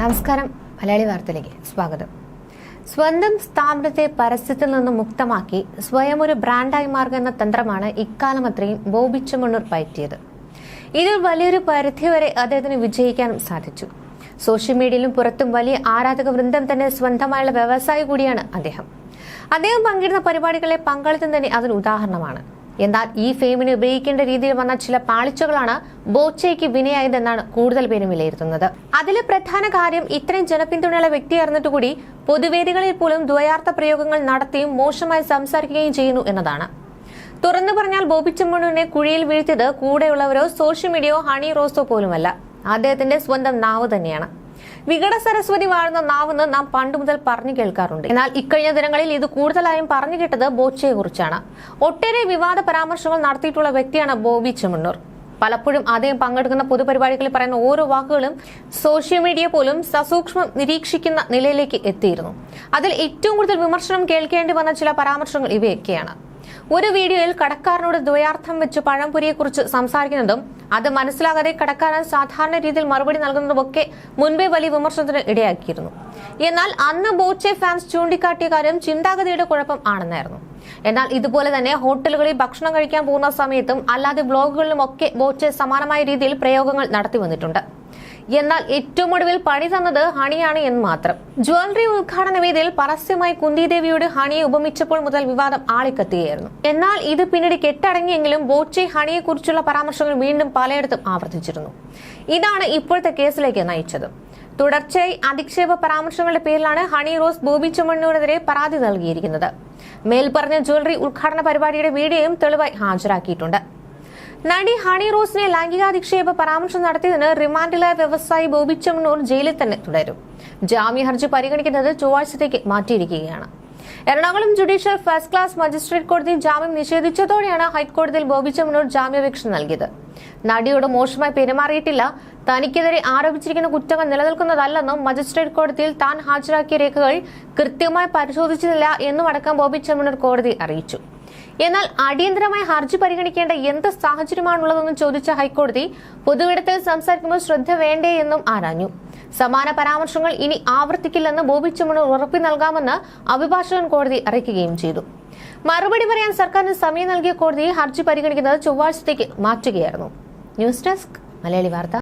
നമസ്കാരം. മലയാളി വാർത്തയിലേക്ക് സ്വാഗതം. സ്വന്തം സ്ഥാപനത്തെ പരസ്യത്തിൽ നിന്ന് മുക്തമാക്കി സ്വയം ഒരു ബ്രാൻഡായി മാറുക തന്ത്രമാണ് ഇക്കാലം അത്രയും ബോബി ചെമ്മണ്ണൂർ പയറ്റിയത്. ഇതിൽ വലിയൊരു പരിധിവരെ അദ്ദേഹത്തിന് വിജയിക്കാനും സാധിച്ചു. സോഷ്യൽ മീഡിയയിലും പുറത്തും വലിയ ആരാധക വൃന്ദം തന്നെ സ്വന്തമായുള്ള വ്യവസായി കൂടിയാണ് അദ്ദേഹം. അദ്ദേഹം പങ്കിടുന്ന പരിപാടികളെ പങ്കാളിത്തം തന്നെ അതിന് ഉദാഹരണമാണ്. എന്നാൽ ഈ ഫെയിമിനെ ഉപയോഗിക്കേണ്ട രീതിയിൽ വന്ന ചില പാളിച്ചകളാണ് ബോച്ചയ്ക്ക് വിനയായതെന്നാണ് കൂടുതൽ പേരും വിലയിരുത്തുന്നത്. അതിലെ പ്രധാന കാര്യം ഇത്രയും ജനപിന്തുണയുള്ള വ്യക്തിയായിരുന്നിട്ട് കൂടി പൊതുവേദികളിൽ പോലും ദ്വയാർത്ഥ പ്രയോഗങ്ങൾ നടത്തിയും മോശമായി സംസാരിക്കുകയും ചെയ്യുന്നു എന്നതാണ്. തുറന്നു പറഞ്ഞാൽ ബോബി ചെമ്മണ്ണൂരിനെ കുഴിയിൽ വീഴ്ത്തിയത് കൂടെയുള്ളവരോ സോഷ്യൽ മീഡിയയോ ഹണി റോസോ പോലുമല്ല. അദ്ദേഹത്തിന്റെ സ്വന്തം നാവ് തന്നെയാണ്. വികട സരസ്വതി വാഴുന്ന നാവെന്ന് നാം പണ്ട് മുതൽ പറഞ്ഞു കേൾക്കാറുണ്ട്. എന്നാൽ ഇക്കഴിഞ്ഞ ദിനങ്ങളിൽ ഇത് കൂടുതലായും പറഞ്ഞു കേട്ടത് ബോച്ചയെ കുറിച്ചാണ്. ഒട്ടേറെ വിവാദ പരാമർശങ്ങൾ നടത്തിയിട്ടുള്ള വ്യക്തിയാണ് ബോബി ചെമ്മണ്ണൂർ. പലപ്പോഴും അദ്ദേഹം പങ്കെടുക്കുന്ന പൊതുപരിപാടികളിൽ പറയുന്ന ഓരോ വാക്കുകളും സോഷ്യൽ മീഡിയ പോലും സസൂക്ഷ്മം നിരീക്ഷിക്കുന്ന നിലയിലേക്ക് എത്തിയിരുന്നു. അതിൽ ഏറ്റവും കൂടുതൽ വിമർശനം കേൾക്കേണ്ടി വന്ന ചില പരാമർശങ്ങൾ ഇവയൊക്കെയാണ്. ഒരു വീഡിയോയിൽ കടക്കാരനോട് ദ്വയാർത്ഥം വെച്ച് പഴംപൊരിയെക്കുറിച്ച് സംസാരിക്കുന്നതും അത് മനസ്സിലാകാതെ കടക്കാരൻ സാധാരണ രീതിയിൽ മറുപടി നൽകുന്നതുമൊക്കെ മുൻപേ വലിയ വിമർശനത്തിന് ഇടയാക്കിയിരുന്നു. എന്നാൽ അന്ന് ബോച്ചെ ഫാൻസ് ചൂണ്ടിക്കാട്ടിയ കാര്യം ചിന്താഗതിയുടെ കുഴപ്പം ആണെന്നായിരുന്നു. എന്നാൽ ഇതുപോലെ തന്നെ ഹോട്ടലുകളിൽ ഭക്ഷണം കഴിക്കാൻ പോകുന്ന സമയത്തും അല്ലാതെ ബ്ലോഗുകളിലും ഒക്കെ ബോച്ചെ സമാനമായ രീതിയിൽ പ്രയോഗങ്ങൾ നടത്തി വന്നിട്ടുണ്ട്. എന്നാൽ ഏറ്റവും ഒടുവിൽ പണി തന്നത് ഹണിയാണ് എന്ന് മാത്രം. ജ്വല്ലറി ഉദ്ഘാടന വേദിയിൽ പരസ്യമായി കുന്തിദേവിയോട് ഹണിയെ ഉപമിച്ചപ്പോൾ മുതൽ വിവാദം ആളിക്കത്തുകയായിരുന്നു എന്നാൽ ഇത് പിന്നീട് കെട്ടടങ്ങിയെങ്കിലും ബോച്ചെ ഹണിയെ കുറിച്ചുള്ള പരാമർശങ്ങൾ വീണ്ടും പലയിടത്തും ആവർത്തിച്ചിരുന്നു. ഇതാണ് ഇപ്പോഴത്തെ കേസിലേക്ക് നയിച്ചത്. തുടർച്ചയായി അധിക്ഷേപ പരാമർശങ്ങളുടെ പേരിലാണ് ഹണി റോസ് ബോബി ചുമണ്ണൂരെതിരെ പരാതി നൽകിയിരിക്കുന്നത്. മേൽപ്പറഞ്ഞ ജ്വല്ലറി ഉദ്ഘാടന പരിപാടിയുടെ വീഡിയോയും തെളിവായി ഹാജരാക്കിയിട്ടുണ്ട്. നടി ഹണി റോസിനെ ലൈംഗികാധിക്ഷേപ പരാമർശം നടത്തിയതിന് റിമാൻഡിലായ വ്യവസായി ബോബി ചെമ്മണ്ണൂർ ജയിലിൽ തന്നെ തുടരും. ജാമ്യ ഹർജി പരിഗണിക്കുന്നത് ചൊവ്വാഴ്ചത്തേക്ക് മാറ്റിയിരിക്കുകയാണ്. Ernakulam judicial first class magistrate കോടതി ജാമ്യം നിഷേധിച്ചതോടെയാണ് ഹൈക്കോടതിയിൽ ബോബി ചെമ്മണ്ണൂർ ജാമ്യാപേക്ഷ നൽകിയത്. നടിയോട് മോശമായി പെരുമാറിയിട്ടില്ല. തനിക്കെതിരെ ആരോപിച്ചിരിക്കുന്ന കുറ്റങ്ങൾ നിലനിൽക്കുന്നതല്ലെന്നും മജിസ്ട്രേറ്റ് കോടതിയിൽ താൻ ഹാജരാക്കിയ രേഖകൾ കൃത്യമായി പരിശോധിച്ചില്ല എന്നുമടക്കം ബോബി ചെമ്മണ്ണൂർ കോടതി അറിയിച്ചു. എന്നാൽ അടിയന്തരമായി ഹർജി പരിഗണിക്കേണ്ട എന്ത് സാഹചര്യമാണുള്ളതെന്നും ചോദിച്ച ഹൈക്കോടതി പൊതുവിടത്തിൽ സംസാരിക്കുമ്പോൾ ശ്രദ്ധ വേണ്ടേ എന്നും ആരാഞ്ഞു. സമാന പരാമർശങ്ങൾ ഇനി ആവർത്തിക്കില്ലെന്ന് ബോബി ചുമണൂർ ഉറപ്പു നൽകാമെന്ന് അഭിഭാഷകൻ കോടതി അറിയിക്കുകയും ചെയ്തു. മറുപടി പറയാൻ സർക്കാരിന് സമയം നൽകിയ കോടതി ഹർജി പരിഗണിക്കുന്നത് ചൊവ്വാഴ്ചത്തേക്ക് മാറ്റുകയായിരുന്നു. ന്യൂസ് ഡെസ്ക് മലയാളി വാർത്ത.